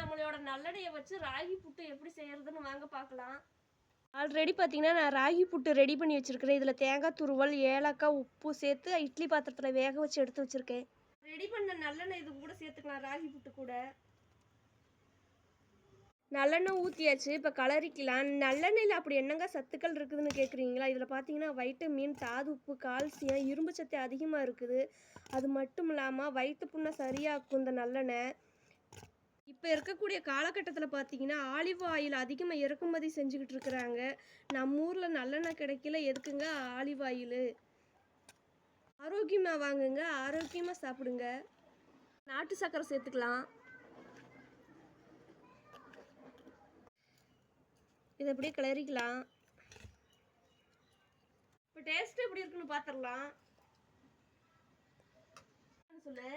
நம்மளோட நல்லெண்ணெயை வச்சு ராகி புட்டு எப்படி செய்யறதுன்னு வாங்க பார்க்கலாம். ஆல்ரெடி பார்த்தீங்கன்னா நான் ராகி புட்டு ரெடி பண்ணி வச்சுருக்கிறேன். இதில் தேங்காய் துருவல் ஏலக்காய் உப்பு சேர்த்து இட்லி பாத்திரத்தில் வேக வச்சு எடுத்து வச்சுருக்கேன். ரெடி பண்ண நல்லெண்ணெய் இது கூட சேர்த்துக்கலாம் ராகி புட்டு கூட. நல்லெண்ணெய் ஊற்றியாச்சு இப்போ கலரிக்கலாம். நல்லெண்ணெயில் அப்படி என்னங்க சத்துக்கள் இருக்குதுன்னு கேட்குறீங்களா இதில் பார்த்தீங்கன்னா வைட்டமின் தாது உப்பு கால்சியம் இரும்பு சத்து அதிகமாக இருக்குது. அது மட்டும் இல்லாமல் வயிற்று புண்ணை சரியாக்கும் இந்த நல்லெண்ணெய். இப்போ இருக்கக்கூடிய காலகட்டத்தில் பார்த்தீங்கன்னா ஆலிவ் ஆயில் அதிகமாக இறக்குமதி செஞ்சுக்கிட்டு இருக்கிறாங்க. நம்ம ஊரில் நல்லெண்ணெய் கிடைக்கல. எதுக்குங்க ஆலிவ் ஆயில்? ஆரோக்கியமாக வாங்குங்க. ஆரோக்கியமாக சாப்பிடுங்க. நாட்டு சர்க்கரை சேர்த்துக்கலாம். இதை அப்படியே கிளறிக்கலாம். இப்போ டேஸ்ட் எப்படி இருக்குன்னு பார்த்துடலாம் சொல்லு